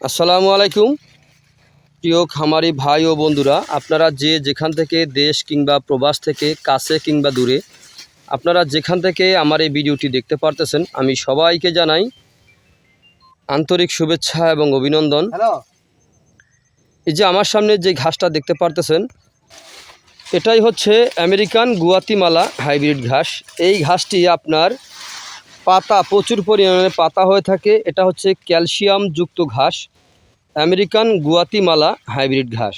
আসসালামু আলাইকুম। প্রিয় খামারি ভাই ও বন্ধুরা আপনারা যে যেখান থেকে দেশ কিংবা প্রবাস থেকে কাছে কিংবা দূরে আপনারা যেখান থেকে আমার এই ভিডিওটি দেখতে পারতেছেন আমি সবাইকে জানাই আন্তরিক শুভেচ্ছা এবং অভিনন্দন। এই যে আমার সামনে যে ঘাসটা দেখতে পারতেছেন এটাই হচ্ছে আমেরিকান গুয়াতিমালা হাইব্রিড ঘাস। এই ঘাসটি আপনার পাতা, প্রচুর পরিমাণে পাতা হয়ে থাকে। এটা হচ্ছে ক্যালসিয়াম যুক্ত ঘাস, আমেরিকান গুয়াতিমালা হাইব্রিড ঘাস।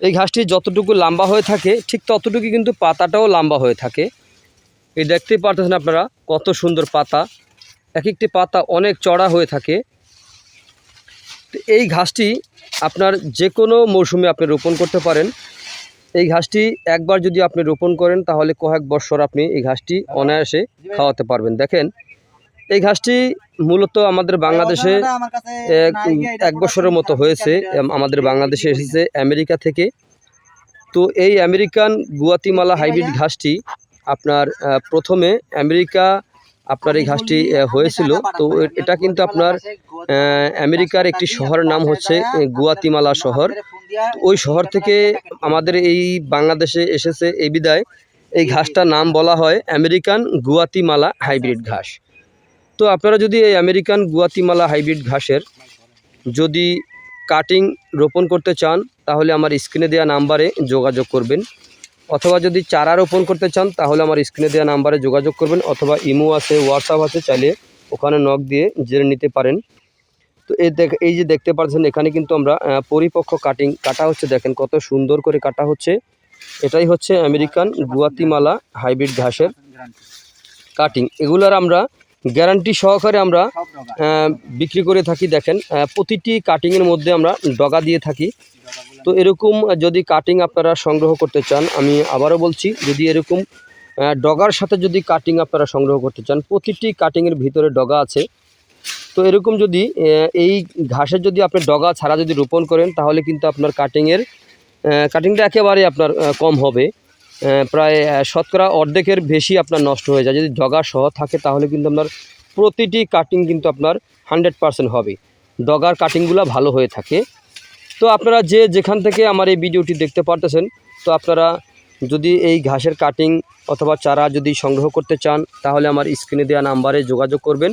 এই ঘাসটি যতটুকু লম্বা হয়ে থাকে, ঠিক ততটুকু কিন্তু পাতাটাও লম্বা হয়ে থাকে। এই দেখতেই পারতেছেন আপনারা কত সুন্দর পাতা। এক একটি পাতা অনেক চড়া হয়ে থাকে। এই ঘাসটি আপনার যে কোনো মৌসুমে আপনি রোপণ করতে পারেন। এই ঘাসটি একবার যদি আপনি রোপণ করেন তাহলে কয়েক বছর আপনি এই ঘাসটি অনায়াসে খাওয়াতে পারবেন। দেখেন এই ঘাসটি মূলত আমাদের বাংলাদেশে এক বছরের মতো হয়েছে। আমাদের বাংলাদেশে এসেছে আমেরিকা থেকে। তো এই আমেরিকান গুয়াতিমালা হাইব্রিড ঘাসটি আপনার প্রথমে আমেরিকা আপনার এই ঘাসটি হয়েছিল। তো এটা কিন্তু আপনার আমেরিকার একটি শহরের নাম হচ্ছে গুয়াতিমালা শহর। ওই শহর থেকে আমাদের এই বাংলাদেশে এসেছে এই বিদায়। এই ঘাসটার নাম বলা হয় আমেরিকান গুয়াতিমালা হাইব্রিড ঘাস। তো আপনারা যদি এই আমেরিকান গুয়াতিমালা হাইব্রিড ঘাসের যদি কাটিং রোপণ করতে চান তাহলে আমার স্ক্রিনে দেওয়া নাম্বারে যোগাযোগ করবেন। অথবা যদি চারা রোপণ করতে চান তাহলে আমার স্ক্রিনে দেওয়া নাম্বারে যোগাযোগ করবেন। অথবা ইমো আছে হোয়াটসঅ্যাপ আছে চাইলে ওখানে নক দিয়ে জেনে নিতে পারেন। তো এই দেখ এই যে দেখতে পাচ্ছেন এখানে কিন্তু আমরা পরিপক্ক কাটিং কাটা হচ্ছে দেখেন কত সুন্দর করে কাটা হচ্ছে। এটাই হচ্ছে আমেরিকান গুয়াতিমালা হাইব্রিড ঘাসের কাটিং এগুলার আমরা গ্যারান্টি সহকারে আমরা বিক্রি করে থাকি দেখেন প্রতিটি কাটিংয়ের মধ্যে আমরা ডগা দিয়ে থাকি। তো এরকম যদি কাটিং আপনারা সংগ্রহ করতে চান আমি আবারও বলছি যদি এরকম ডগার সাথে যদি কাটিং আপনারা সংগ্রহ করতে চান প্রতিটি কাটিংয়ের ভিতরে ডগা আছে। তো এরকম যদি এই ঘাসের যদি আপনি ডগা ছাড়া যদি রোপণ করেন, তাহলে কিন্তু আপনার কাটিংয়ের কাটিংটা একেবারে আপনার কম হবে। প্রায় শতকরা অর্ধেকের বেশি আপনার নষ্ট হয়ে যায়। যদি ডগা সহ থাকে, তাহলে কিন্তু আপনার প্রতিটি কাটিং কিন্তু আপনার হান্ড্রেড পারসেন্ট হবে। ডগার কাটিংগুলো ভালো হয়ে থাকে। তো আপনারা যে যেখান থেকে আমার এই ভিডিওটি দেখতে পারতেছেন, তো আপনারা যদি এই ঘাসের কাটিং অথবা চারা যদি সংগ্রহ করতে চান, তাহলে আমার স্ক্রিনে দেওয়া নাম্বারে যোগাযোগ করবেন।